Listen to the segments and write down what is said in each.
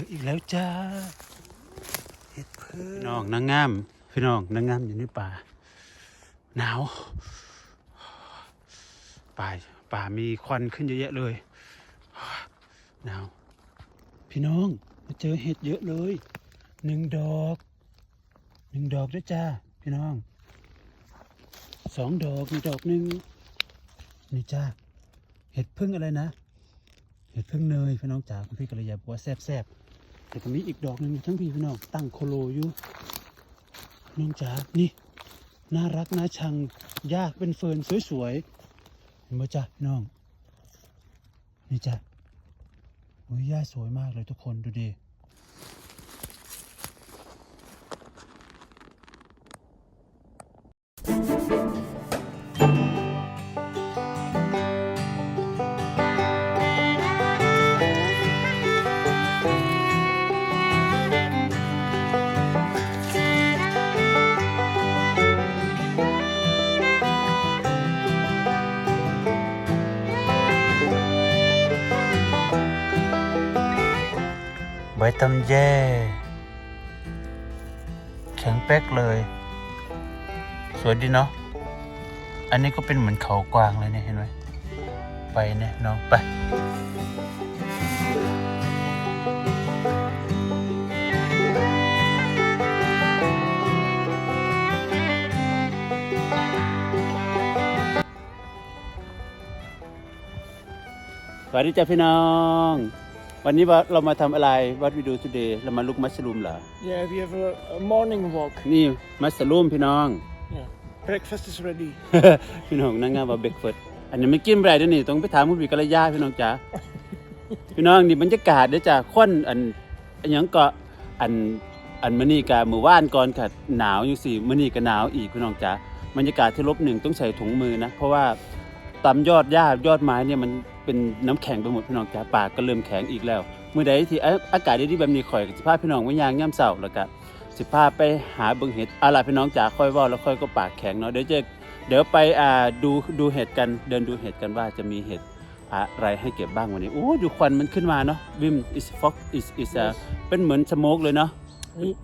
ออีกแล้วจ้าเห็ดเพิ่พี่น้องนางงาม พี่น้องนางงามอยู่ในป่า หนาว ป่าป่ามีควันขึ้นเยอะแยะเลย หนาว พี่น้องมาเจอเห็ดเยอะเลยหนึ่งดอกหนึ่งดอกด้วยจ้า พี่น้องสองดอกมีดอกหนึ่งนี่จ้าเห็ดพึ่งอะไรนะ เห็ดพึ่งเนยพี่น้องจ๋าคุณพี่กัลยาบอกว่าแซ่บๆ แต่ก็มีอีกดอกหนึ่งอยู่ทั้งพี่พี่น้องตั้งโคโลอยู่น้องจ๋านี่ น่ารักน่าชังยากเป็นเฟิร์นสวยๆเห็นไหมจ๊ะพี่น้อง นี่จ้ะโอ้ยยาสวยมากเลยทุกคนดูดิ ใบตำแย่แข็งเป๊กเลย สวยดีเนาะ อันนี้ก็เป็นเหมือนเขากวางเลยเนี่ยเห็นไหม ไปเนี่ยน้องไปสวัสดีจ้าพี่น้อง วันนี้ว่าเรามาทำอะไรวัดวิดูทูเดย์เรามาลุกมัสลูมเหรอ Yeah, we have a, a morning walk. นี่มัสลูมพี่น้อง Yeah. Breakfast is ready. พี่น้องนั่งงานว่าเบรกเฟิร์อันนี้ไม่กินอะไรเด้วนี่ต้องไปถามคุณพี่กัลยาพี่น้องจ๋าพี่น้องนี่บรรยากาศเด้อจ้าค่อนอันอันหยังก็อันอันมื้อนี้ก็มื้อว่านก่อนค่ะหนาวอยู่สิมื้อนี้ก็หนาวอีกพี่น้องจ๋าบรรยากาศที่ลบหนึ่งต้องใส่ถุงมือนะ เพราะว่า ตามยอดหญ้ายอดไม้เนี่ยมันเป็นน้ำแข็งไปหมดพี่น้องจ๋าปากก็เริ่มแข็งอีกแล้วมื้อใดที่อาอากาศดีๆแบบนี้ข่อยก็สิพาพี่น้องไว้ยางย่ำเช้าแล้วก็สิพาไปหาเบิ่งเห็ดเอาล่ะพี่น้องจ๋าค่อยเว้าแล้วค่อยก็ปากแข็งเนาะเดี๋ยวจะเดี๋ยวไปอ่าดูดูเห็ดกันเดินดูเห็ดกันว่าจะมีเห็ดอะไรให้เก็บบ้างวันนี้โอ้ดูควันมันขึ้นมาเนาะวิม is fog is is a เป็นเหมือนสโมกเลยเนาะ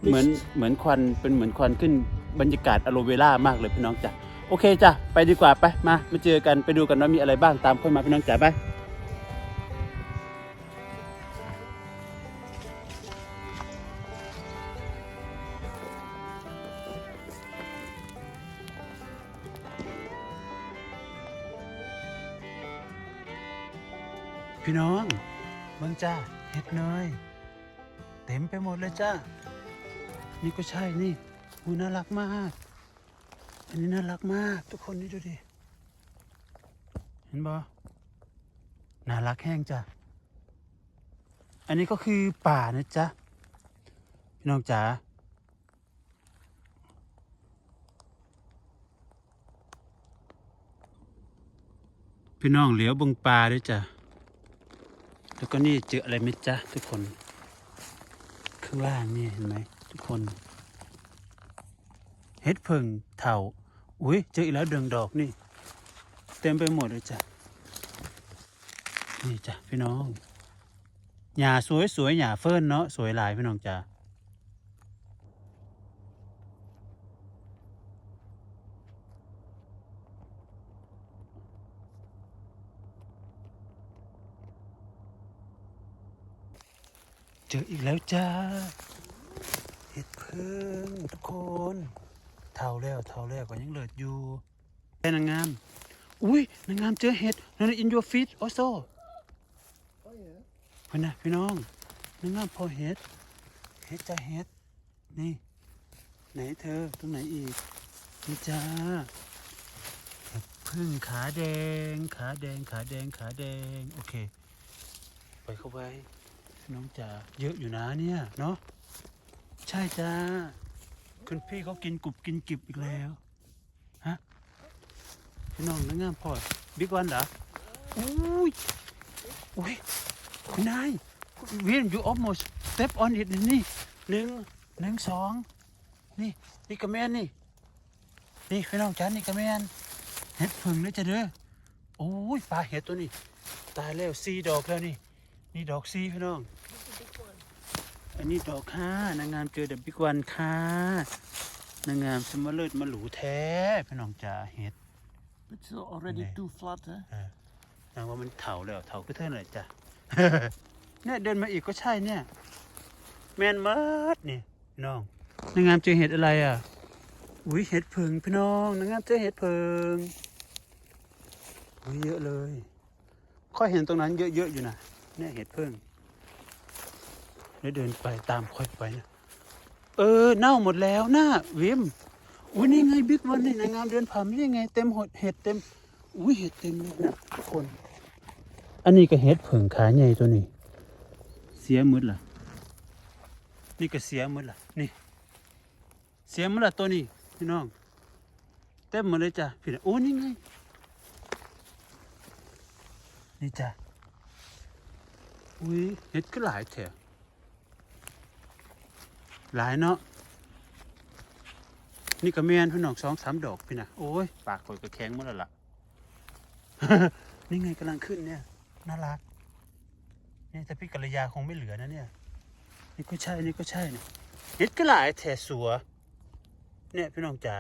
เหมือนเหมือนควันเป็นเหมือนควันขึ้นบรรยากาศอโลเวล่ามากเลยพี่น้องจ้ะ โอเคจ้ะไปดีกว่าไปมามาเจอกันไปดูกันว่ามีอะไรบ้างตามค่อยมาพี่น้องจ๋าไปพี่น้องเบิ่งจ้าเห็ดเนยเต็มไปหมดเลยจ้านี่ก็ใช่นี่อูน่ารักมาก อันนี้น่ารักมาก ทุกคนนี่ดูดิ เห็นบ่น่ารักแห้งจ้ะ อันนี้ก็คือป่านะจ๊ะ พี่น้องจ๋า พี่น้องเหลียวเบงปลาด้วยจ้ะ แล้วก็นี่เจออะไรไหมจ๊ะ ทุกคน ข้างล่างนี่เห็นไหมทุกคนเฮ็ดเพิงเถา อุ้ยเจออีกแล้วเดืองดอกนี่ เต็มไปหมดเลยจ้ะ นี่จ้ะพี่น้องหญ้าสวยสวยๆหญ้าเฟิร์นเนาะสวยหลายพี่น้องจ้ะเจออีกแล้วจ้าเห็ดเพิ่งทุกคน เท่าแล้วเท่าแล้วก็ยังเหลืออยู่เป็นางงาม อุ้ยนางงามเจอเห็ดนั่น in your feet also Oh yeah. พี่นะพี่น้องนางงามพอเห็ดเห็ดจะเห็ดนี่ ไหนเธอตรงไหนอีกนี่จ้าพึ่งขาแดง ขาแดงขาแดงขาแดง โอเค ไปเข้าไปน้องจ๋าเยอะอยู่นะเนี่ย เนาะใช่จ้า คุณพี่เขากินกรุบกินกิบอีกแล้วฮะพี่น้องนักงามพอดบิ๊กวันเหรออุ้ยอุ้ยคุณนายเวียน you almost step on it นี่หนึ่งหนึ่งสองนี่นี่กระแมนนี่นี่พี่น้องจ้านี่กระแมนเห็ดผึ่งเลยจ้ะเด้อโอ้ยปลาเห็ดตัวนี้ ตายแล้วซีดอกแล้วนี่ นี่ดอกซีพี่น้อง อันนี้ดอกค่ะนางงามเจอเดบิ๊กวันค่ะนางงามสมมาเลิศมาหรูแท้พี่น้องจ๋าเห็ด It's already Nee. too flat, huh? นางว่ามันเถาแล้วเถาก็เท่าไหร่จ้ะเนี่ยเดินมาอีกก็ใช่เนี่ย แมนมัดนี่พี่น้องนางงามเจอเห็ดอะไรอะอุ้ยเห็ดเพิงพี่น้องนางงามเจอเห็ดเพิงอุ้ยเยอะเลยค่อยเห็นตรงนั้นเยอะๆอยู่นะเนี่ยเห็ดเพิง แล้วเดินไปตามค่อยไปนะเออ เน่าหมดแล้วนะวิมอุ้ยนี่ไงบิ๊กวันนี่นางงามเดินผ่านไม่ได้ไงเต็มหดเห็ดเต็มอุ้ยเห็ดเต็มเลยนะทุกคน อันนี้ก็เห็ดเผิงขาใหญ่ตัวนี้ เสียมืดล่ะ นี่ก็เสียมืดล่ะนี่ เสียมืดล่ะตัวนี้พี่น้อง เต็มหมดเลยจ้ะพี่น้องโอ้นี่ไงนี่จ้ะอุ้ยเห็ดก็หลายแถว หลายเนาะนี่ก็แม่นพี่น้องสองสามดอกพี่นะโอ้ยปากข่อยก็แข็งหมดแล้วล่ะ นี่ไงกำลังขึ้นเนี่ยน่ารักนี่แต่พี่กัลยาคงไม่เหลือนะเนี่ย นี่ก็ใช่นี่ก็ใช่เนี่ยเห็ดก็หลายแถสัว เนี่ยพี่น้องจ๋า